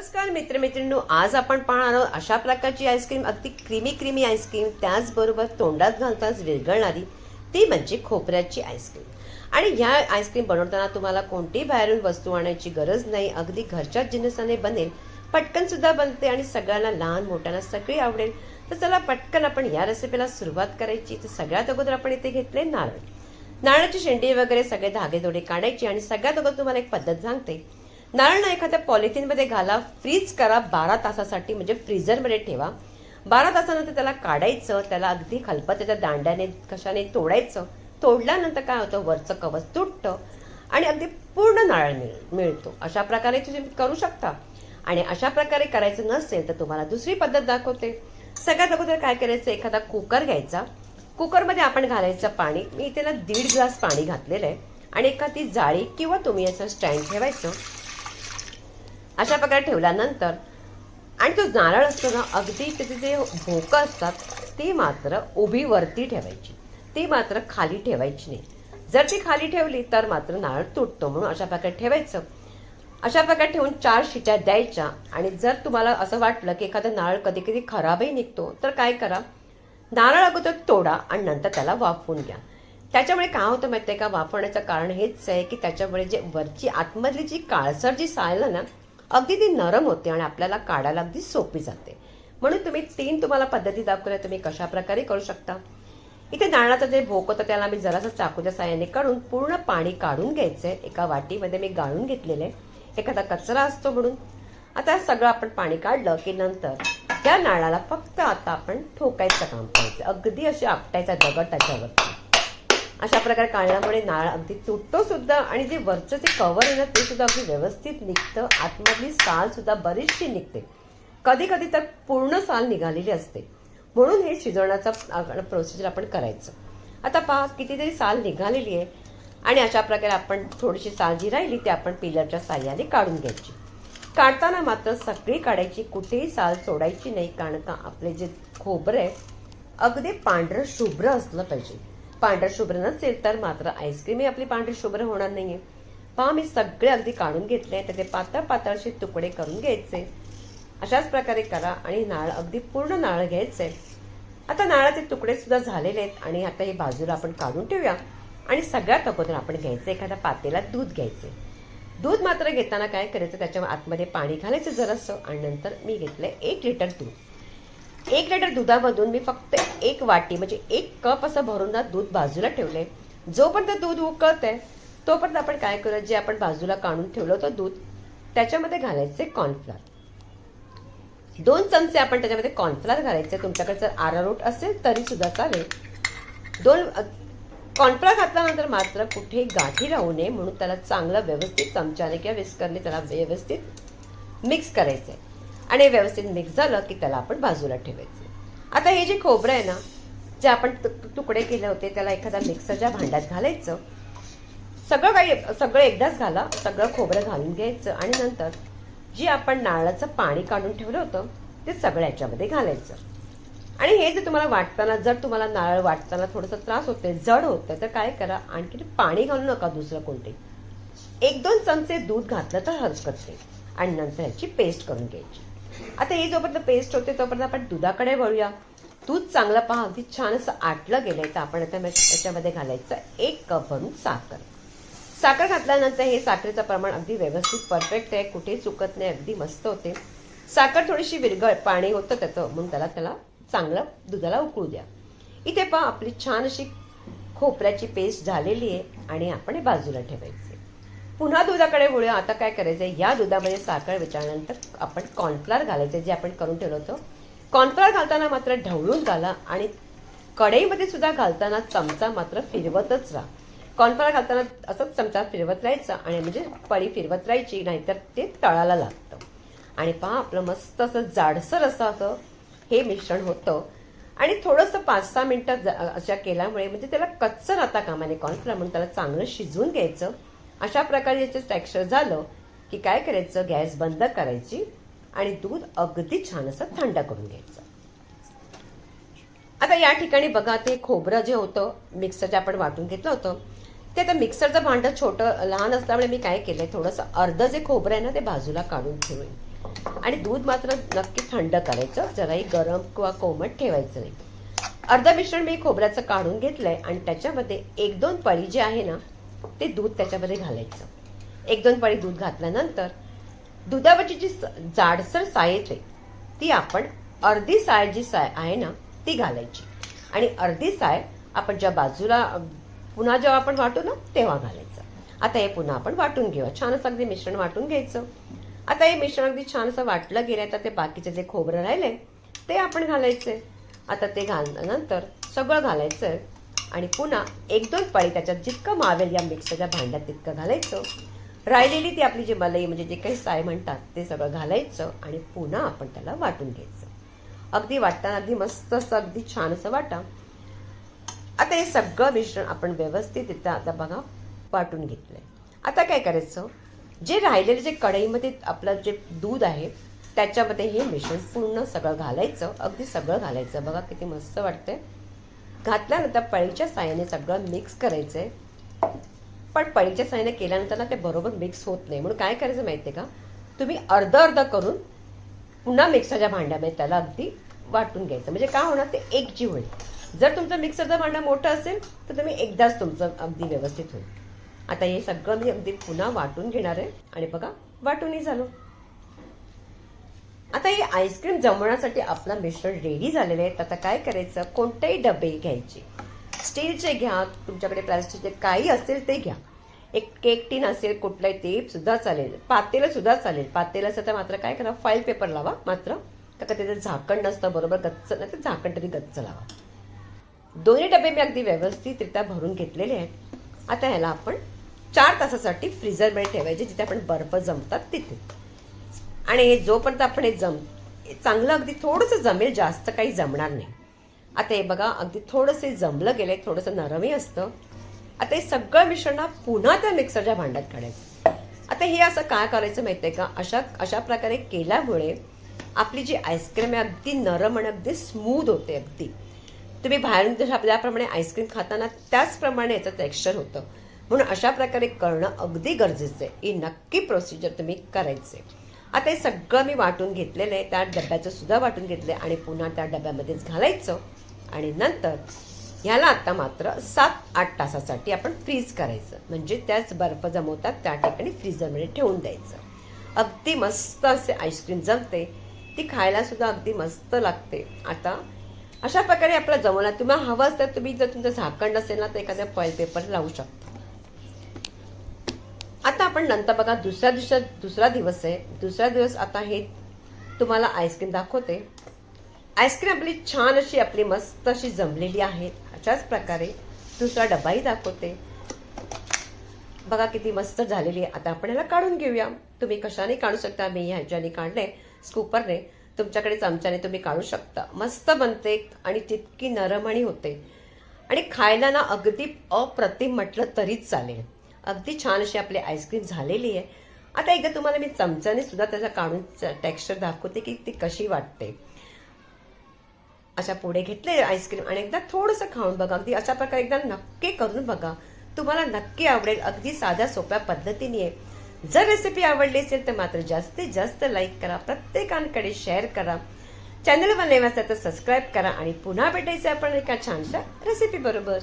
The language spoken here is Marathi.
नमस्कार मित्रमैत्रिणींनो आज आपण पाहणार आहोत अशा प्रकारची आईस्क्रीम अगदी क्रीमी क्रीमी आईस्क्रीम त्याचबरोबर तोंडात घालताच विरघळणारी ती म्हणजे खोबऱ्याची आईस्क्रीम आणि ह्या आईस्क्रीम बनवताना तुम्हाला कोणतीही बाहेरून वस्तू आणायची गरज नाही अगदी घरच्याच जिन्नसाने बनेल पटकन सुद्धा बनते आणि सगळ्यांना लहान मोठ्यांना सगळी आवडेल. तर चला पटकन आपण या रेसिपीला सुरुवात करायची. तर सगळ्यात अगोदर आपण इथे घेतले नारळ. नारळाची शेंडी वगैरे सगळे धागे दोडे काढायची आणि सगळ्यात अगोदर तुम्हाला एक पद्धत सांगते. नारळ ना एखाद्या पॉलिथिनमध्ये घाला फ्रीज करा बारा तासासाठी म्हणजे फ्रीझरमध्ये ठेवा. बारा तासानंतर त्याला काढायचं त्याला अगदी खलबत्त्याच्या दांड्याने कशाने तोडायचं. तोडल्यानंतर काय होतं? वरचं कवच तुटतं आणि अगदी पूर्ण नारळ मिळ मिळतो. अशा प्रकारे तुम्ही करू शकता. आणि अशा प्रकारे करायचं नसेल तर तुम्हाला दुसरी पद्धत दाखवते. सगळ्यात अगोदर काय करायचं? एखादा कुकर घ्यायचा. कुकरमध्ये आपण घालायचं पाणी. मी इथे ना दीड ग्लास पाणी घातलेलं आहे. आणि एखादी जाळी किंवा तुम्ही असं स्टँड ठेवायचं. अशा प्रकारे ठेवल्यानंतर आणि तो नारळ असतो ना अगदी त्याचे जे भोकं असतात ती मात्र उभी वरती ठेवायची. ती मात्र खाली ठेवायची नाही. जर ती खाली ठेवली तर मात्र नारळ तुटतो म्हणून अशा प्रकारे ठेवायचं. अशा प्रकारे ठेवून चार शिट्या द्यायच्या आणि जर तुम्हाला असं वाटलं की एखादा नारळ कधी कधी खराबही निघतो तर काय करा? नारळ अगोदर तोडा आणि नंतर त्याला वाफवून घ्या. त्याच्यामुळे काय होतं माहितीये का? वाफवण्याचं कारण हेच आहे की त्याच्यामुळे जे वरची आतमधली जी काळसर जी साल ना अगदी ती नरम होते आणि आपल्याला काढायला अगदी सोपी जाते. म्हणून तुम्ही तीन तुम्हाला पद्धती दाखवल्या तुम्ही कशा प्रकारे करू शकता. इथे नारळाचं जे भोक होतं त्याला मी जरासं चाकूच्या साह्याने काढून पूर्ण पाणी काढून घ्यायचं आहे एका वाटीमध्ये मी गाळून घेतलेलं आहे. एखादा कचरा असतो म्हणून. आता सगळं आपण पाणी काढलं की नंतर त्या नारळाला फक्त आता आपण ठोकायचं काम करायचं. अगदी अशी आपटायचा दगड त्याच्यावरती. अशा प्रकारे काढल्यामुळे नाळ अगदी तुटतो सुद्धा आणि जे वरचं जे कवर आहे ना ते सुद्धा अगदी व्यवस्थित निघतं. आतमधली साल सुद्धा बरीचशी निघते. कधी कधी तर पूर्ण साल निघालेली असते. म्हणून हे शिजवण्याचा प्रोसिजर आपण करायचं. आता पहा कितीतरी साल निघालेली आहे आणि अशा प्रकारे आपण थोडीशी साल जी राहिली ती आपण पिलरच्या साह्याने काढून घ्यायची. काढताना मात्र सगळी काढायची कुठेही साल सोडायची नाही कारण का आपले जे खोबरं आहे अगदी पांढरं शुभ्र असलं पाहिजे. पांढरं शुभ्र नसेल तर मात्र आईस्क्रीमही आपली पांढरी शुभ्र होणार नाहीये. पहा मी सगळे अगदी काढून घेतले त्याचे पातळ पातळशे तुकडे करून घ्यायचे. अशाच प्रकारे करा आणि नाळ अगदी पूर्ण नाळ घ्यायचे. आता नाळाचे तुकडे सुद्धा झालेले आहेत आणि आता हे बाजूला आपण काढून ठेवूया. आणि सगळ्यात अगोदर आपण घ्यायचं एखाद्या पातेला दूध घ्यायचे. दूध मात्र घेताना काय करायचं? त्याच्या आतमध्ये पाणी घालायचं जरासं आणि नंतर मी घेतलं एक लिटर दूध. एक लिटर दुधामधून मी फक्त एक वाटी म्हणजे एक कप असं भरून ना दूध बाजूला ठेवले जोपर्यंत दूध उकळत आहे तोपर्यंत आपण काय करूया जे आपण बाजूला काढून ठेवलं होतं दूध त्याच्यामध्ये घालायचे कॉर्नफ्लॉर दोन चमचे आपण त्याच्यामध्ये कॉर्नफ्लॉर घालायचे तुमच्याकडे जर आरारोट असेल तरी सुद्धा चालेल. दोन कॉर्नफ्लॉर घातल्यानंतर मात्र कुठे गाठी राहू नये म्हणून त्याला चांगलं व्यवस्थित चमच्याने किंवा विस्करने त्याला व्यवस्थित मिक्स करायचं आहे आणि व्यवस्थित मिक्स झालं की त्याला आपण बाजूला ठेवायचं. आता हे जे खोबरं आहे ना जे आपण तुकडे केले होते त्याला एखादा मिक्सरच्या भांड्यात घालायचं सगळं काही सगळं एकदाच घाला सगळं खोबरं घालून घ्यायचं आणि नंतर जी आपण नारळाचं पाणी काढून ठेवलं होतं ते सगळं याच्यामध्ये घालायचं. आणि हे जे तुम्हाला वाटताना जर तुम्हाला नारळ वाटताना थोडंसं त्रास होतोय जड होतंय तर काय करा आणखी पाणी घालू नका दुसरं कोणते. एक दोन चमचे दूध घातलं तर हरकत नाही. आणि नंतर याची पेस्ट करून घ्यायची. आता हे जोपर्यंत पेस्ट होते तोपर्यंत आपण दुधाकडे वळूया. दूध चांगलं पहा अगदी छान असं आटलं गेलंय. तर आपण आता याच्यामध्ये घालायचं एक कप भरून साखर. साखर घातल्यानंतर हे साखरेचं प्रमाण अगदी व्यवस्थित परफेक्ट आहे. कुठेही चुकत नाही अगदी मस्त होते. साखर थोडीशी विरघळ पाणी होतं त्याचं म्हणून त्याला त्याला चांगलं दुधाला उकळू द्या. इथे पहा आपली छान अशी खोबऱ्याची पेस्ट झालेली आहे आणि आपण हे बाजूला ठेवायचं. पुन्हा दुधाकडे वळूया. आता काय करायचं आहे या दुधामध्ये साखर विचारल्यानंतर आपण कॉर्नफ्लॉर घालायचं जे आपण करून ठेवलं होतं. कॉर्नफ्लॉर घालताना मात्र ढवळून घाला आणि कढईमध्ये सुद्धा घालताना चमचा मात्र फिरवतच राहा. कॉर्नफ्लॉर घालताना असंच चमचा फिरवत राहायचा आणि म्हणजे पळी फिरवत राहायची नाहीतर ते तळाला लागतं. आणि पहा आपलं मस्त असं जाडसर असं असं हे मिश्रण होतं. आणि थोडंसं पाच सहा मिनटं ज- अशा केल्यामुळे म्हणजे त्याला कच्चं राहता कामाने कॉर्नफ्लॉर म्हणून त्याला चांगलं शिजवून घ्यायचं. अशा प्रकारे याचं टेक्स्चर झालं की काय करायचं? गॅस बंद करायची आणि दूध अगदी छान असं थंड करून घ्यायचं. आता या ठिकाणी बघा ते खोबरं जे होतं मिक्सरचं आपण वाटून घेतलं होतं ते आता मिक्सरचं भांडं छोटं लहान असल्यामुळे मी काय केलंय थोडंसं अर्धं जे खोबरं आहे ना ते बाजूला काढून ठेवेन. आणि दूध मात्र नक्की थंड करायचं जराही गरम किंवा कोमट ठेवायचं नाही. अर्ध मिश्रण मी खोबऱ्याचं काढून घेतलंय आणि त्याच्यामध्ये एक दोन पळी जे आहे ना ते दूध त्याच्यामध्ये घालायचं. एक दोन पळी दूध घातल्यानंतर दुधावरची जी जाडसर साय येते ती आपण अर्धी साय जी साय आहे ना ती घालायची. आणि अर्धी साय आपण ज्या बाजूला पुन्हा जेव्हा आपण वाटू ना तेव्हा घालायचं. आता हे पुन्हा आपण वाटून घेऊया. छान असं अगदी मिश्रण वाटून घ्यायचं. आता हे मिश्रण अगदी छान असं वाटलं गेलं तर ते बाकीचे जे खोबरं राहिले ते आपण घालायचे आता ते घालल्यानंतर सगळं घालायचं आणि पुन्हा एक दोन पळी त्याच्यात जितकं मावेल या मिक्सरच्या भांड्यात तितकं घालायचं. राहिलेली ती आपली जी मलई म्हणजे जे काही साय म्हणतात ते सगळं घालायचं आणि पुन्हा आपण त्याला वाटून घ्यायचं. अगदी वाटताना अगदी मस्त असं अगदी छान असं वाटा. आता हे सगळं मिश्रण आपण व्यवस्थित इथं आता बघा वाटून घेतलंय. आता काय करायचं? जे राहिलेले जे कढईमध्ये आपलं जे दूध आहे त्याच्यामध्ये हे मिश्रण पूर्ण सगळं घालायचं. अगदी सगळं घालायचं. बघा किती मस्त वाटतंय. घातल्यानंतर पळीच्या साह्याने सगळं मिक्स करायचं आहे पण पळीच्या साह्याने केल्यानंतर ना ते बरोबर मिक्स होत नाही. म्हणून काय करायचं माहिती आहे का? तुम्ही अर्ध अर्ध करून पुन्हा मिक्सरच्या भांड्यामध्ये त्याला अगदी वाटून घ्यायचं. म्हणजे काय होणार? ते एक जीव होईल. जर तुमचं मिक्सरचं भांडं मोठं असेल तर तुम्ही एकदाच तुमचं अगदी व्यवस्थित होईल. आता हे सगळं मी अगदी पुन्हा वाटून घेणार आहे. आणि बघा वाटूनही झालं. आता हे आईस्क्रीम जमवण्यासाठी आपला मिश्रण रेडी झालेलं आहे तर आता काय करायचं? कोणतेही डबे घ्यायचे. स्टीलचे घ्या तुमच्याकडे प्लास्टिकचे काही असेल ते घ्या. एक केक टीन असेल कुठलाही ते सुद्धा चालेल. पातेलं सुद्धा चालेल. पातेलं असं तर मात्र काय करा फाईल पेपर लावा मात्र. तर का त्याचं झाकण नसतं बरोबर गच्च नाही तर झाकण तरी गच्च लावा. दोन्ही डबे मी अगदी व्यवस्थितरित्या भरून घेतलेले आहेत. आता ह्याला आपण चार तासासाठी फ्रीझरमध्ये ठेवायचे जिथे आपण बर्फ जमतात तिथे. आणि हे जोपर्यंत आपण हे जम चांगलं अगदी थोडंसं जमेल जास्त काही जमणार नाही. आता हे बघा अगदी थोडंसं जमलं गेलंय थोडंसं नरमही असतं. आता हे सगळं मिश्रण पुन्हा त्या मिक्सरच्या भांड्यात काढायचं. आता हे असं काय करायचं माहितीये का? अशा अशा प्रकारे केल्यामुळे आपली जी आईस्क्रीम आहे अगदी नरम आणि अगदी स्मूथ होते अगदी. तुम्ही बाहेरून जसं आपल्याप्रमाणे आईस्क्रीम खाताना त्याचप्रमाणे याचं टेक्स्चर होतं. म्हणून अशा प्रकारे करणं अगदी गरजेचं आहे. ही नक्की प्रोसिजर तुम्ही करायचे आता हे सगळं मी वाटून घेतलेलं आहे त्या डब्याचं सुद्धा वाटून घेतलं आणि पुन्हा त्या डब्यामध्येच घालायचं. आणि नंतर ह्याला आता मात्र सात आठ तासासाठी आपण फ्रीज करायचं. म्हणजे त्याच बर्फ जमवतात त्या ठिकाणी फ्रीजरमध्ये ठेवून द्यायचं. अगदी मस्त असे आईस्क्रीम जमते. ती खायलासुद्धा अगदी मस्त लागते. आता अशा प्रकारे आपला जमवला. तुम्हाला हवं असतं तुम्ही जर तुमचं झाकण असेल ना तर एखाद्या फॉईल पेपर लावू शकता. आता आपण नंतर बघा दुसऱ्या दिवसा दुसरा दिवस आहे. दुसरा दिवस आता हे तुम्हाला आईस्क्रीम दाखवते. आईस्क्रीम आपली छान अशी आपली मस्त अशी जमलेली आहे. अशाच प्रकारे दुसरा डबाही दाखवते. बघा किती मस्त झालेली आहे. आता आपण याला काढून घेऊया. तुम्ही कशाने काढू शकता? मी ह्याच्याने काढले स्कूपरने. तुमच्याकडे चमच्याने तुम्ही काढू शकता. मस्त बनते आणि तितकी नरम आणि होते. आणि खायला ना अगदी अप्रतिम म्हटलं तरीच चालेल. अगदी छान अशी आपली आईस्क्रीम झालेली आहे. आता एकदा तुम्हाला मी चमच्याने सुद्धा त्याचा काढून टेक्स्चर दाखवते की ती कशी वाटते. अशा पुढे घेतले आईस्क्रीम आणि एकदा थोडंसं खाऊन बघा. अगदी अशा प्रकारे एकदा नक्की करून बघा. तुम्हाला नक्की आवडेल. अगदी साध्या सोप्या पद्धतीने. आहे जर रेसिपी आवडली असेल तर मात्र जास्तीत जास्त लाईक करा. प्रत्येकांकडे शेअर करा. चॅनलवर नवीन असेल तर सबस्क्राईब करा आणि पुन्हा भेटायचं आपण एका छानशा रेसिपी बरोबर.